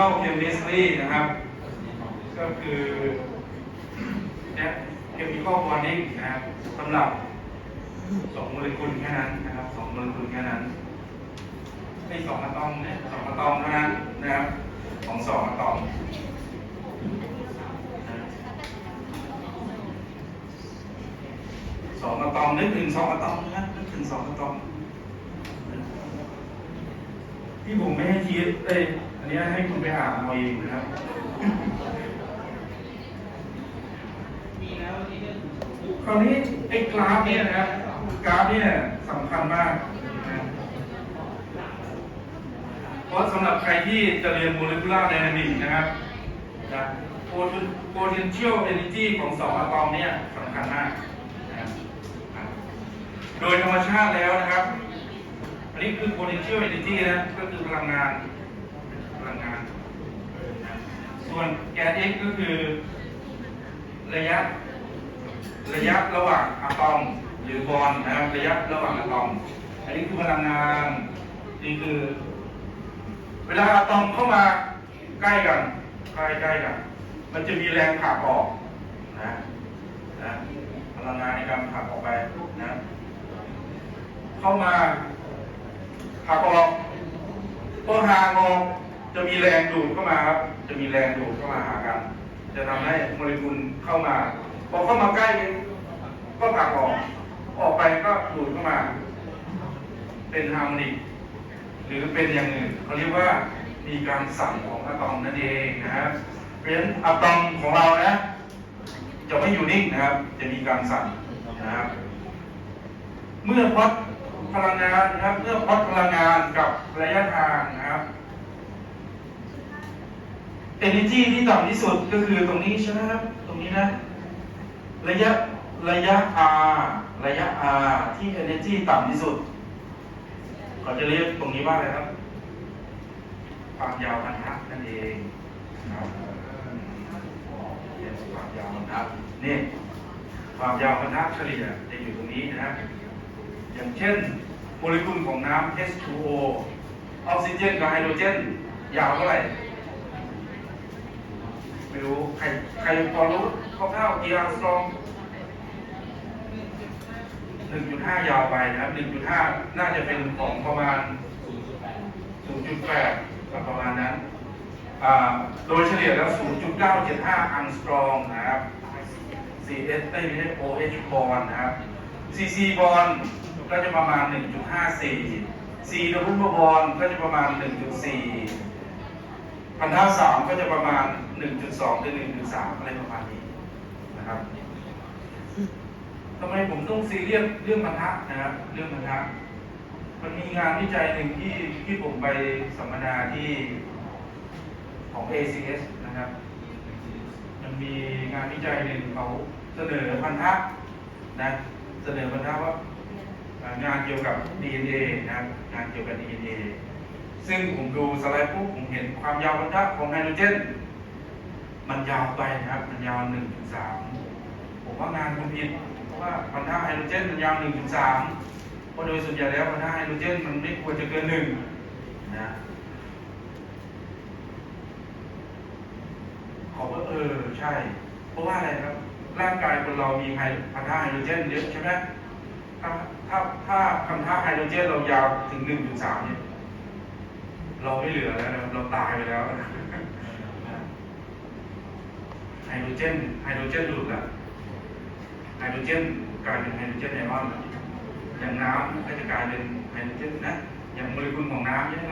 Functional Chemistry นะครับ ก็คือเนี่ย Chemical Bonding นะครับสำหรับสองโมเลกุลแค่นั้นนะครับสองโมเลกุลแค่นั้นไม่สองอะตอมเนี่ยสองอะตอมเท่านั้นนะครับ ของสองอะตอมสองอะตอมนึกถึงสองอะตอมนะนึกถึงสองอะตอม ที่ผมไม่ให้คิดเอ้ยอันนี้ให้คุณไปอ่านเอาเองนะครับคราวนี้ไอ้กราฟเนี่ยนะครับกราฟเนี่ยสำคัญมากนะเพราะสำหรับใครที่จะเรียน molecular dynamics นะครับนะ potential energy ของสองอะตอมเนี่ยสำคัญมากนะครับโดยธรรมชาติแล้วนะครับอันนี้คือ potential energy นะก็คือพลังงานพลังงาน ส่วนแกน x ก็คือ ระยะ ระยะระหว่างอะตอมหรือบอลนะครับระยะระหว่างอะตอม อันนี้คือพลังงานนี่คือ เวลาอะตอมเข้ามาใกล้กันใกล้ใกล้กัน มันจะมีแรงผลักออกนะนะพลังงานในการผลักออกไปนะเข้ามา ผลักออกตัวห่างออกจะมีแรงดูดเข้ามาครับ จะมีแรงดูดเข้ามาหากัน จะทำให้โมเลกุลเข้ามา พอเข้ามาใกล้ก็ผลักออก ออกไปก็ดูดเข้ามา เป็นฮาร์โมนิก หรือเป็นอย่างอื่นเขาเรียกว่ามีการสั่นของอะตอมนั่นเองนะครับเพราะฉะนั้นอะตอมของเรานะ จะไม่อยู่นิ่งนะครับ จะมีการสั่นนะครับ เมื่อพลอด พลังงานนะครับเมื่อพลอดพลังงานกับระยะทางนะครับ energy ที่ต่ำที่สุดก็คือตรงนี้ใช่ไหมครับ ตรงนี้นะ ระยะระยะ r ระยะ r ที่ energy ต่ำที่สุดเขาจะเรียกตรงนี้ว่าอะไรครับ ความยาวบรรทัดนั่นเองครับเรียกความยาวบรรทัดนี่ความยาวบรรทัดเฉลี่ยจะอยู่ตรงนี้นะครับ อย่างเช่นโมเลกุลของน้ำ H2O ออกซิเจนกับไฮโดรเจน ยาวเท่าไหร่ไม่รู้ ใครใครพอรู้คร่าวๆกี่อังสตรอง1.5 ยาวไปนะครับ1.5 น่าจะเป็นของประมาณ 0.8 ประมาณนั้น โดยเฉลี่ยแล้ว 0.975 อังสตรองนะครับ CS ไม่ใช่ OH บอลนะครับ CC บอล ก็จะประมาณ 1.54 C ดับเบิลบอลก็จะประมาณ 1.4พันห้าสามก็จะประมาณ 1.2ถึง1.3อะไรประมาณนี้นะครับทำไมผมต้องซีเรียสเรื่องบรรทัดนะครับเรื่องบรรทัดมันมีงานวิจัยหนึ่งที่ที่ผมไปสัมมนาที่ของ ACS นะครับ มันมีงานวิจัยหนึ่งเขาเสนอพันธะนะ เสนอพันธะว่า งานเกี่ยวกับ DNA นะครับงานเกี่ยวกับ DNA ซึ่งผมดูสไลด์ปุ๊บผมเห็นความยาวพันธะของไฮโดรเจน มันยาวไปนะครับมันยาว1.3ผมว่างานคุณผิดเพราะว่าพันธะไฮโดรเจนมันยาว1.3เพราะโดยส่วนใหญ่แล้วพันธะไฮโดรเจนมันไม่ควรจะเกินหนึ่งนะขาว่าเออใช่ เพราะว่าอะไรครับร่างกายคนเรามีไฮพันธะไฮโดรเจนเยอะใช่ไหม ถ้าถ้าถ้าพันธะไฮโดรเจนเรายาวถึงหนึ่งจุดสามเนี่ยเราไม่เหลือแล้วนะเราตายไปแล้วไฮโดรเจนไฮโดรเจนหลุดละไฮโดรเจนกลายเป็นไฮโดรเจนไอออนอย่างน้ำก็จะกลายเป็นไฮโดรเจนนะอย่างโมเลกุลของน้ำเนี่ยนะ